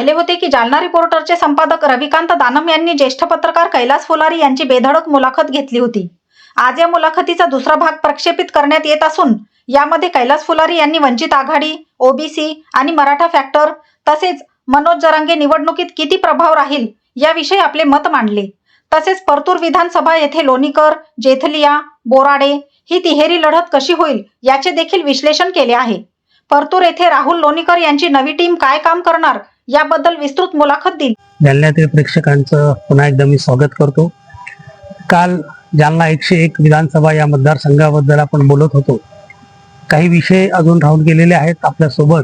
पाहिले होते की जालना रिपोर्टरचे संपादक रविकांत दानम यांनी ज्येष्ठ पत्रकार कैलास फुलारी यांची बेधडक मुलाखत घेतली होती. आज या मुलाखतीचा दुसरा भाग प्रक्षेपित करण्यात येत असून यामध्ये कैलास फुलारी यांनी वंचित आघाडी ओबीसी आणि मराठा फॅक्टर तसेच मनोज जरांगे निवडणुकीत किती प्रभाव राहील याविषयी आपले मत मांडले. तसेच परतूर विधानसभा येथे लोणीकर जेथलिया बोराडे ही तिहेरी लढत कशी होईल याचे देखील विश्लेषण केले आहे. परतूर येथे राहुल लोणीकर यांची नवी टीम काय काम करणार याबद्दल विस्तृत मुलाखत दिली. जालन्यातील प्रेक्षकांचं पुन्हा एकदा मी स्वागत करतो. काल जालना एकशे एक विधानसभा या मतदारसंघाबद्दल आपण बोलत होतो. काही विषय अजून राहून गेलेले आहेत. आपल्यासोबत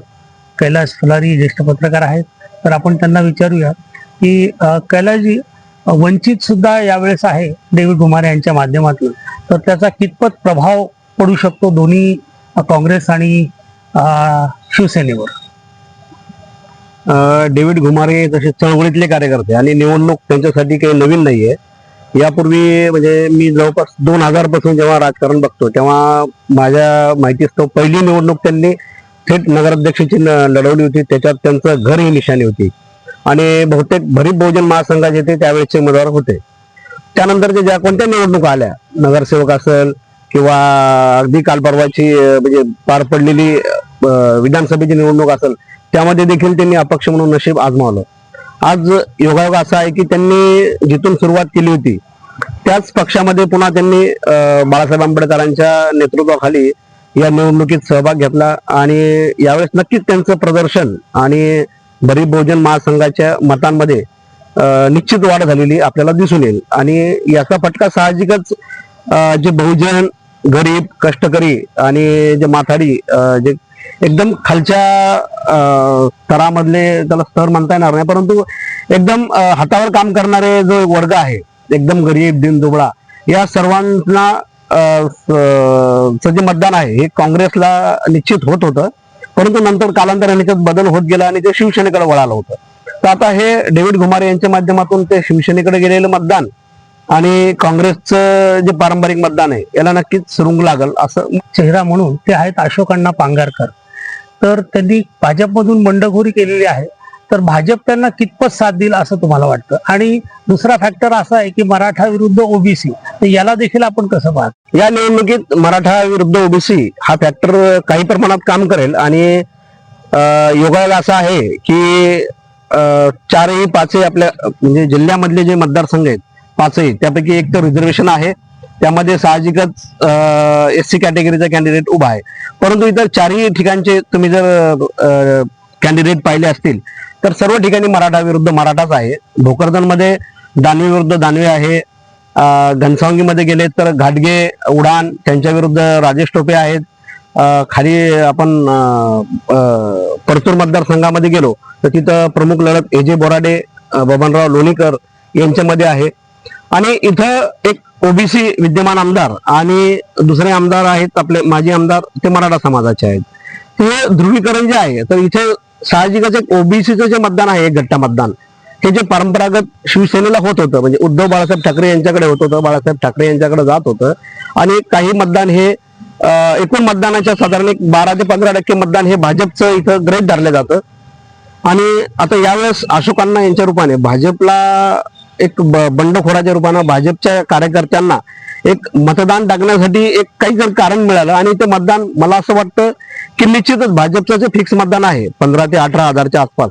कैलास फुलारी ज्येष्ठ पत्रकार आहेत. तर आपण त्यांना विचारूया की अं, कैलासजी वंचित सुद्धा यावेळेस आहे डेव्हिड कुमार यांच्या माध्यमातून. तर त्याचा कितपत प्रभाव पडू शकतो दोन्ही काँग्रेस आणि शिवसेनेवर? डेव्हिड घुमारे जसे चळवळीतले कार्यकर्ते आणि निवडणूक त्यांच्यासाठी काही नवीन नाहीये. यापूर्वी म्हणजे मी जवळपास दोन हजारपासून जेव्हा राजकारण बघतो तेव्हा माझ्या माहितीस्तव पहिली निवडणूक त्यांनी थेट नगराध्यक्षाची लढवली होती. त्याच्यात त्यांचं घर ही निशाणी होती. आणि बहुतेक भरीत बहुजन महासंघाचे ते त्यावेळेचे उमेदवार होते. त्यानंतरच्या ज्या कोणत्या निवडणुका आल्या नगरसेवक असेल किंवा अगदी काल परवाची म्हणजे पार पडलेली विधानसभेची निवडणूक असेल त्यामध्ये देखील त्यांनी अपक्ष म्हणून नशीब आजमावलं. आज योगायोग असा आहे की त्यांनी जिथून सुरुवात केली होती त्याच पक्षामध्ये पुन्हा त्यांनी बाळासाहेब आंबेडकरांच्या नेतृत्वाखाली या निवडणुकीत सहभाग घेतला आणि यावेळेस नक्कीच त्यांचं प्रदर्शन आणि बरी बहुजन महासंघाच्या मतांमध्ये निश्चित वाढ झालेली आपल्याला दिसून येईल. आणि याचा फटका साहजिकच जे बहुजन गरीब कष्टकरी आणि जे माथाडी जे एकदम खालच्या स्तरामधले त्याला स्तर म्हणता येणार नाही. परंतु एकदम हातावर काम करणारे जो एक वर्ग आहे एकदम गरीब दिनदुबळा या सर्वांना जे मतदान आहे हे काँग्रेसला निश्चित होत होतं. परंतु नंतर कालांतराने त्यात बदल होत गेला आणि ते शिवसेनेकडे वळालं होतं. तर आता हे डेव्हिड घुमारे यांच्या माध्यमातून ते शिवसेनेकडे गेलेलं मतदान आणि काँग्रेसचं जे पारंपरिक मतदान आहे याला नक्कीच सुरुंग लागल असं चेहरा म्हणून ते आहेत अशोकांना पांगारकर. तर त्यांनी भाजपमधून बंडखोरी केलेली आहे. तर भाजप त्यांना कितपत साथ देईल असं तुम्हाला वाटतं? आणि दुसरा फॅक्टर असा आहे की मराठा विरुद्ध ओबीसी याला देखील आपण कसं पाहत? या निवडणुकीत मराठा विरुद्ध ओबीसी हा फॅक्टर काही प्रमाणात काम करेल. आणि योगाला असा आहे की चारही पाचही आपल्या म्हणजे जिल्ह्यामधले जे मतदारसंघ आहेत पाचही त्यापैकी एक तर रिझर्वेशन आहे. त्यामध्ये साहजिकच एस सी कॅटेगरीचा कॅन्डिडेट उभा आहे. परंतु इतर चारही ठिकाणचे तुम्ही जर कॅन्डिडेट पाहिले असतील तर सर्व ठिकाणी मराठा विरुद्ध मराठाच आहे. भोकरदनमध्ये दानवे विरुद्ध दानवे आहे. घनसावंगीमध्ये गेले तर घाटगे उडान त्यांच्या विरुद्ध राजेश टोपे आहेत. खाली आपण परतूर मतदारसंघामध्ये गेलो तर तिथं प्रमुख लढत ए जे बोराडे बबनराव लोणीकर यांच्यामध्ये आहे. आणि इथं एक ओबीसी विद्यमान आमदार आणि दुसरे आमदार आहेत आपले माजी आमदार ते मराठा समाजाचे आहेत. हे ध्रुवीकरण जे आहे तर इथे साहजिकच एक ओबीसीचं जे मतदान आहे एक गट्टा मतदान हे जे परंपरागत शिवसेनेला होत होतं म्हणजे उद्धव बाळासाहेब ठाकरे यांच्याकडे होत होतं बाळासाहेब ठाकरे यांच्याकडे जात होतं आणि काही मतदान हे एकूण मतदानाच्या साधारण एक बारा ते पंधरा टक्के मतदान हे भाजपचं इथं ग्रेट धरलं जातं. आणि आता यावेळेस अशोकांना यांच्या रूपाने भाजपला एक बंडखोराच्या रूपानं भाजपच्या कार्यकर्त्यांना एक मतदान टाकण्यासाठी एक काही कारण मिळालं आणि ते मतदान मला असं वाटतं की निश्चितच भाजपचं जे फिक्स मतदान आहे पंधरा ते अठरा हजारच्या आसपास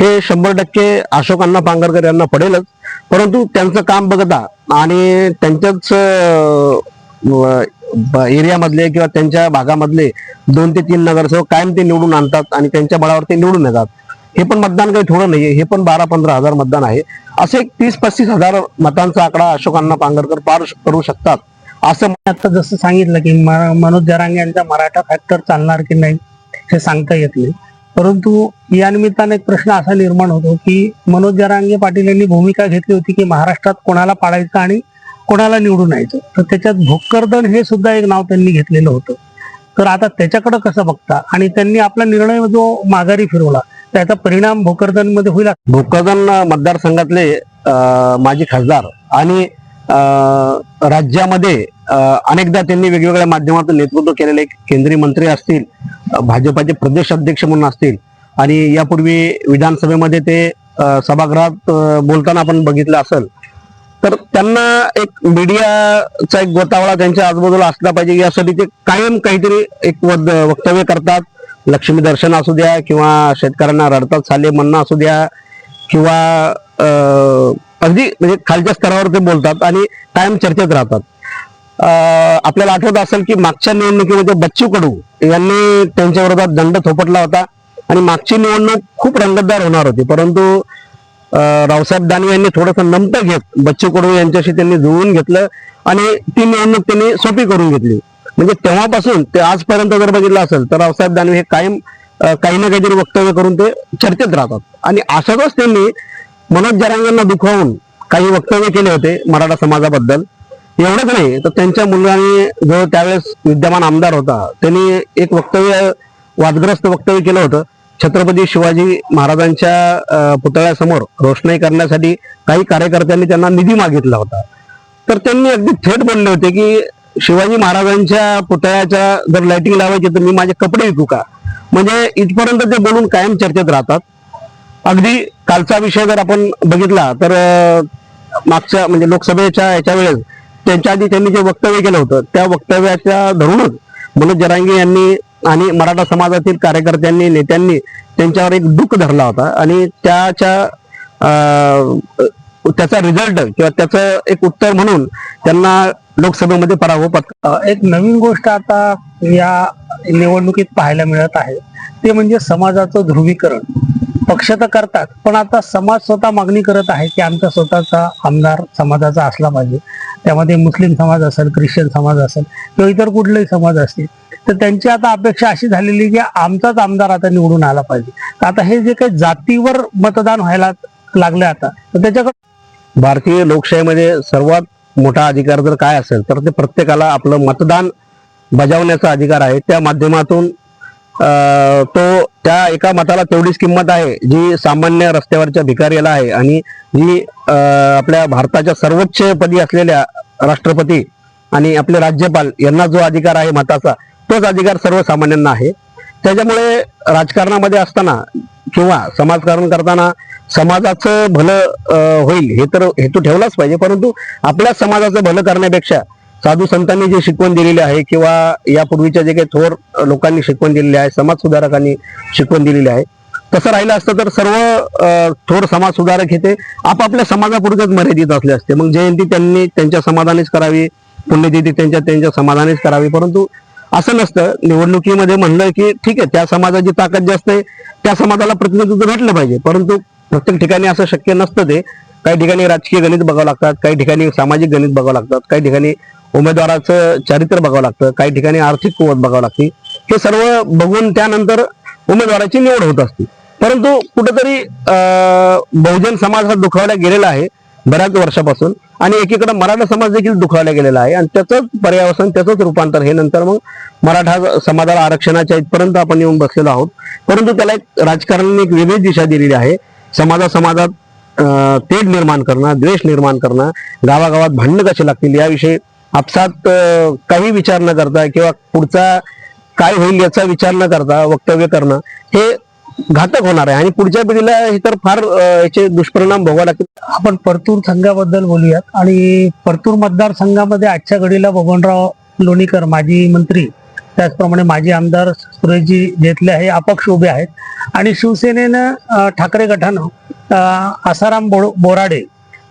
हे शंभर टक्के अशोकांना पांगरकर यांना पडेलच. परंतु त्यांचं काम बघता आणि त्यांच्याच एरियामधले किंवा त्यांच्या भागामधले दोन ते तीन नगरसेवक कायम ते निवडून आणतात आणि त्यांच्या बळावर ते निवडून येतात. हे पण मतदान काही थोडं नाहीये हे पण बारा पंधरा हजार मतदान आहे. असे एक तीस पस्तीस हजार मतांचा आकडा अशोकांना पांगरकर पार करू शकतात. असं आता जसं सांगितलं की मनोज जरांगे यांचा मराठा फॅक्टर चालणार की नाही हे सांगता येत नाही. परंतु या निमित्ताने एक प्रश्न असा निर्माण होतो की मनोज जरांगे पाटील यांनी भूमिका घेतली होती की महाराष्ट्रात कोणाला पाडायचं आणि कोणाला निवडून यायचं. तर त्याच्यात भोकरदन हे सुद्धा एक नाव त्यांनी घेतलेलं होतं. तर आता त्याच्याकडे कसं बघता? आणि त्यांनी आपला निर्णय जो माघारी फिरवला त्याचा परिणाम भोकरदनमध्ये होईल भोकरदन मतदारसंघातले माजी खासदार आणि अं, राज्यामध्ये अनेकदा त्यांनी वेगवेगळ्या माध्यमातून नेतृत्व केलेले केंद्रीय मंत्री असतील भाजपाचे प्रदेश अध्यक्ष म्हणून असतील आणि यापूर्वी विधानसभेमध्ये ते सभागृहात बोलताना आपण बघितलं असेल तर त्यांना एक मीडियाचा एक गोतावळा त्यांच्या आजूबाजूला असला पाहिजे यासाठी ते कायम काहीतरी एक वक्तव्य करतात. लक्ष्मी दर्शन असू द्या किंवा शेतकऱ्यांना रडतात साले म्हणणं असू द्या किंवा अं, अगदी म्हणजे खालच्या स्तरावर ते बोलतात आणि कायम चर्चेत राहतात. आपल्याला आठवत असेल की मागच्या निवडणुकीमध्ये बच्चू कडू यांनी त्यांच्या विरोधात दंड थोपटला होता आणि मागची निवडणूक खूप रंगतदार होणार होती. परंतु रावसाहेब दानवे यांनी थोडंसं नमतं घेत बच्चू कडू यांच्याशी त्यांनी जुळवून घेतलं आणि ती निवडणूक त्यांनी सोपी करून घेतली. म्हणजे तेव्हापासून ते आजपर्यंत जर बघितलं असेल तर रावसाहेब दानवे हे कायम काही ना काहीतरी वक्तव्य करून ते चर्चेत राहतात. आणि अशातच त्यांनी मनोज जरांगांना दुखावून काही वक्तव्य केले होते मराठा समाजाबद्दल. एवढंच नाही तर त्यांच्या मुलाने जो त्यावेळेस विद्यमान आमदार होता त्यांनी एक वक्तव्य वादग्रस्त वक्तव्य केलं होतं. छत्रपती शिवाजी महाराजांच्या पुतळ्यासमोर रोषणाई करण्यासाठी काही कार्यकर्त्यांनी त्यांना निधी मागितला होता. तर त्यांनी अगदी थेट बोलले होते की शिवाजी महाराजांच्या पुतळ्याच्या जर लाइटिंग लावायची तर मी माझे कपडे विकू का? म्हणजे इथपर्यंत ते बोलून कायम चर्चेत राहतात. अगदी कालचा विषय जर आपण बघितला तर मागच्या म्हणजे लोकसभेच्या याच्या वेळेस त्यांच्या आधी त्यांनी जे वक्तव्य केलं होतं त्या वक्तव्याच्या धरूनच मनोज जरांगे यांनी आणि मराठा समाजातील कार्यकर्त्यांनी नेत्यांनी त्यांच्यावर एक दुःख धरला होता आणि त्याच्या त्याचा रिझल्ट किंवा त्याचं एक उत्तर म्हणून त्यांना लोकसभेमध्ये पराभव पत्क एक नवीन गोष्ट आता या निवडणुकीत पाहायला मिळत आहे. ते म्हणजे समाजाचं ध्रुवीकरण. पक्ष तर करतात पण आता समाज स्वतः मागणी करत आहे की आमचा स्वतःचा आमदार समाजाचा असला पाहिजे. त्यामध्ये मुस्लिम समाज असेल ख्रिश्चन समाज असेल किंवा इतर कुठलेही समाज असतील तर त्यांची आता अपेक्षा अशी झालेली की आमचाच आमदार आता निवडून आला पाहिजे. तर आता हे जे काही जातीवर मतदान व्हायला लागले आता तर त्याच्याकडे भारतीय लोकशाहीमध्ये सर्वात मोठा अधिकार जर काय असेल तर ते प्रत्येकाला आपलं मतदान बजावण्याचा अधिकार आहे. त्या माध्यमातून तो त्या एका मताला तेवढीच किंमत आहे जी सामान्य रस्त्यावरच्या भिकाऱ्याला आहे आणि जी आपल्या भारताच्या सर्वोच्च पदी असलेल्या राष्ट्रपती आणि आपले राज्यपाल यांना जो अधिकार आहे मताचा तोच अधिकार सर्वसामान्यांना आहे. त्याच्यामुळे राजकारणामध्ये असताना किंवा समाजकारण करताना समाजाचं भलं होईल हे तर हेतू ठेवलाच पाहिजे. परंतु आपल्या समाजाचं भलं करण्यापेक्षा साधू संतांनी जे शिकवण दिलेली आहे किंवा यापूर्वीच्या जे काही थोर लोकांनी शिकवण दिलेली आहे समाज सुधारकांनी शिकवण दिलेली आहे तसं राहिलं असतं तर सर्व थोर समाज सुधारक हे ते आपापल्या समाजापुरतेच मर्यादित असले असते. मग जयंती त्यांनी त्यांच्या समाधानीच करावी पुण्यतिथी त्यांच्या त्यांच्या समाधानीच करावी. परंतु असं नसतं. निवडणुकीमध्ये म्हणलं की ठीक आहे त्या समाजाची ताकद जास्त आहे. त्या समाजाला प्रतिनिधित्व भेटलं पाहिजे. परंतु प्रत्येक ठिकाणी असं शक्य नसतं ते. काही ठिकाणी राजकीय गणित बघावं लागतात काही ठिकाणी सामाजिक गणित बघावं लागतात काही ठिकाणी उमेदवाराचं चारित्र्य बघावं लागतं काही ठिकाणी आर्थिक कुवत बघावं लागते. हे सर्व बघून त्यानंतर उमेदवाराची निवड होत असते. परंतु कुठेतरी बहुजन समाज हा दुखावला गेलेला आहे. बऱ्याच वर्षापासून. आणि एकीकडे मराठा समाज देखील दुखावला गेलेला आहे. आणि त्याचंच पर्यावसन त्याचंच रूपांतर. हे नंतर मग मराठा समाजाला आरक्षणाच्या इथपर्यंत आपण येऊन बसलेलो आहोत. परंतु त्याला एक राजकारणाने एक वेगळी दिशा दिलेली आहे. समाजा समाजात तेढ निर्माण करणं द्वेष निर्माण करणं गावागावात भांडणं कशी लागतील याविषयी आपसात काही विचार न करता किंवा पुढचा काय होईल याचा विचार न करता वक्तव्य करणं हे घातक होणार आहे. आणि पुढच्या पिढीला हे तर फार याचे दुष्परिणाम भोगावे लागतील. आपण परतूर संघाबद्दल बोलूयात. आणि परतूर मतदारसंघामध्ये आजच्या घडीला बबनराव लोणीकर माजी मंत्री त्याचप्रमाणे माजी आमदार सुरेशजी जेतले हे अपक्ष उभे आहेत. आणि शिवसेनेनं ठाकरे गटानं आसाराम बो बोराडे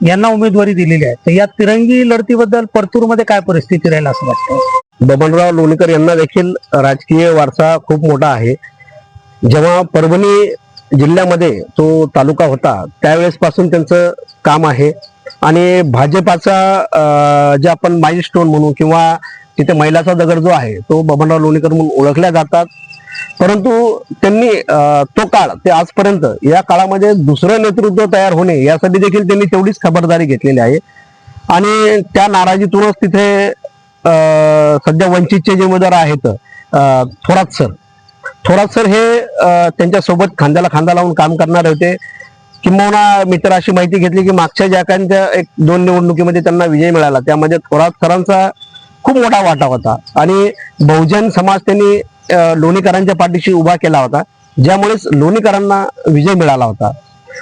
यांना उमेदवारी दिलेली आहे. तर या तिरंगी लढतीबद्दल परतूरमध्ये काय परिस्थिती राहील असं वाटतं? बबनराव लोणीकर यांना देखील राजकीय वारसा खूप मोठा आहे. जेव्हा परभणी जिल्ह्यामध्ये तो तालुका होता त्यावेळेस पासून त्यांचं काम आहे. आणि भाजपाचा जे आपण माइलस्टोन म्हणू किंवा तिथे महिलाचा दगड जो आहे तो बबनराव लोणीकर म्हणून ओळखल्या जातात. परंतु त्यांनी तो काळ ते आजपर्यंत या काळामध्ये दुसरं नेतृत्व तयार होणे यासाठी देखील त्यांनी तेवढीच खबरदारी घेतलेली आहे. आणि त्या नाराजीतूनच तिथे सध्या वंचितचे जे उमेदवार आहेत थोरात सर थोरात सर हे त्यांच्यासोबत खांद्याला खांदा लावून काम करणारे होते. किंबहुना मित्र अशी माहिती घेतली की मागच्या ज्या काहींच्या एक दोन निवडणुकीमध्ये त्यांना विजय मिळाला. त्यामध्ये थोरात सरांचा खूप मोठा वाटा होता. आणि बहुजन समाज त्यांनी लोणीकरांच्या पाठीशी उभा केला होता. ज्यामुळेच लोणीकरांना विजय मिळाला होता.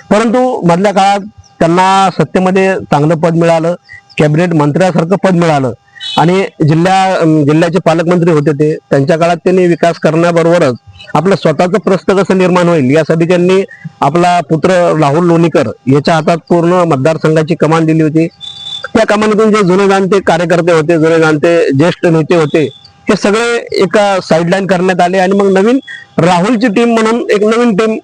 परंतु मधल्या काळात त्यांना सत्तेमध्ये चांगलं पद मिळालं. कॅबिनेट मंत्र्यासारखं पद मिळालं. आणि जिल्ह्या जिल्ह्याचे पालकमंत्री होते ते. त्यांच्या काळात त्यांनी विकास करण्याबरोबरच आपलं स्वतःचं प्रस्त कसं निर्माण होईल? यासाठी त्यांनी आपला पुत्र राहुल लोणीकर याच्या हातात पूर्ण मतदारसंघाची कमान दिली होती. त्या कमानीतून जे जुने जाणते कार्यकर्ते होते जुने जाणते ज्येष्ठ नेते होते हे सगळे एका साईडलाईन करण्यात आले आणि मग नवीन राहुलची टीम म्हणून एक नवीन टीम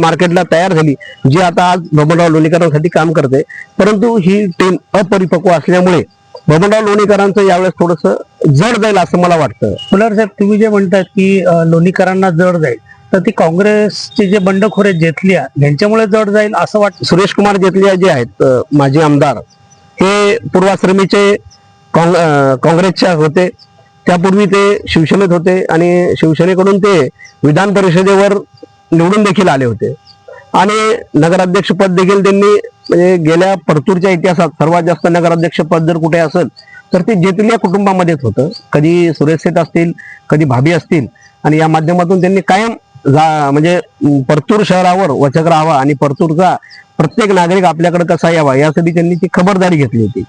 मार्केटला तयार झाली जी आता आज बबनराव लोणीकरांसाठी काम करते. परंतु ही टीम अपरिपक्व असल्यामुळे बबनराव लोणीकरांचं यावेळेस थोडस जड जाईल असं मला वाटतं. फुलार साहेब तुम्ही जे म्हणतात की लोणीकरांना जड जाईल तर ती काँग्रेसचे जे बंडखोर आहेत जेथलिया यांच्यामुळे जड जाईल असं वाटतं? सुरेश कुमार जेतलिया जे आहेत माजी आमदार हे पूर्वाश्रमीचे काँग्रेसच्या होते. त्यापूर्वी ते शिवसेनेत होते आणि शिवसेनेकडून ते विधान परिषदेवर निवडून देखील आले होते. आणि नगराध्यक्ष पद देखील त्यांनी म्हणजे गेल्या परतूरच्या इतिहासात सर्वात जास्त नगराध्यक्ष पद जर कुठे असेल तर ते जेतलिया कुटुंबामध्येच होतं. कधी सुरेश सेठ असतील कधी भाभी असतील आणि या माध्यमातून त्यांनी कायम जा- म्हणजे परतूर शहरावर वचक राहावा आणि परतूरचा प्रत्येक नागरिक आपल्याकडे कसा यावा यासाठी त्यांनी ती खबरदारी घेतली होती.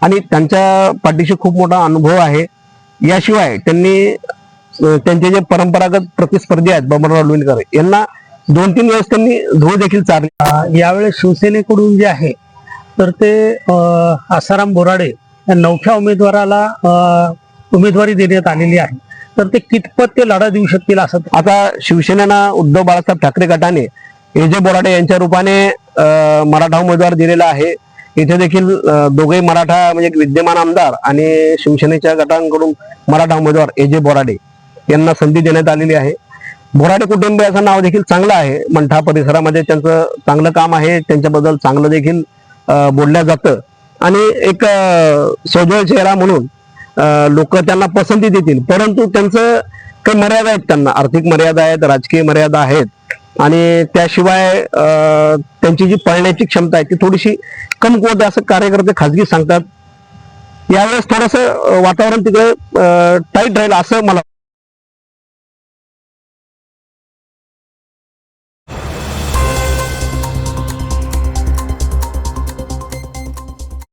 आणि त्यांच्या पाठीशी खूप मोठा अनुभव आहे. याशिवाय त्यांनी त्यांचे जे परंपरागत प्रतिस्पर्धी आहेत बबनराव लोणीकर यांना दोन तीन वेळेस त्यांनी धो देखील चारली. यावेळेस शिवसेनेकडून जे आहे तर ते आसाराम बोराडे या नवख्या उमेदवाराला उमेदवारी देण्यात आलेली आहे. तर ते कितपत ते लढा देऊ शकतील असं आता शिवसेनेनं उद्धव बाळासाहेब ठाकरे गटाने एजे बोराडे यांच्या रूपाने मराठा उमेदवार दिलेला आहे. इथे देखील दोघे मराठा म्हणजे विद्यमान आमदार आणि शिवसेनेच्या गटांकडून मराठा उमेदवार एजे बोराडे यांना संधी देण्यात आलेली आहे. बोराडे असं नाव देखील चांगलं आहे. मंठा परिसरामध्ये त्यांचं चांगलं काम आहे. त्यांच्याबद्दल चांगलं देखील बोलल्या जातं. आणि एक सोजळ चेहरा म्हणून लोक त्यांना पसंती देतील. परंतु त्यांचं काही मर्यादा आहेत त्यांना. आर्थिक मर्यादा आहेत राजकीय मर्यादा आहेत. आणि त्याशिवाय त्यांची जी पळण्याची क्षमता आहे ती थोडीशी कमकुवत आहे असं कार्यकर्ते खाजगी सांगतात. यावेळेस थोडस वातावरण तिकडे टाईट राहील असं मला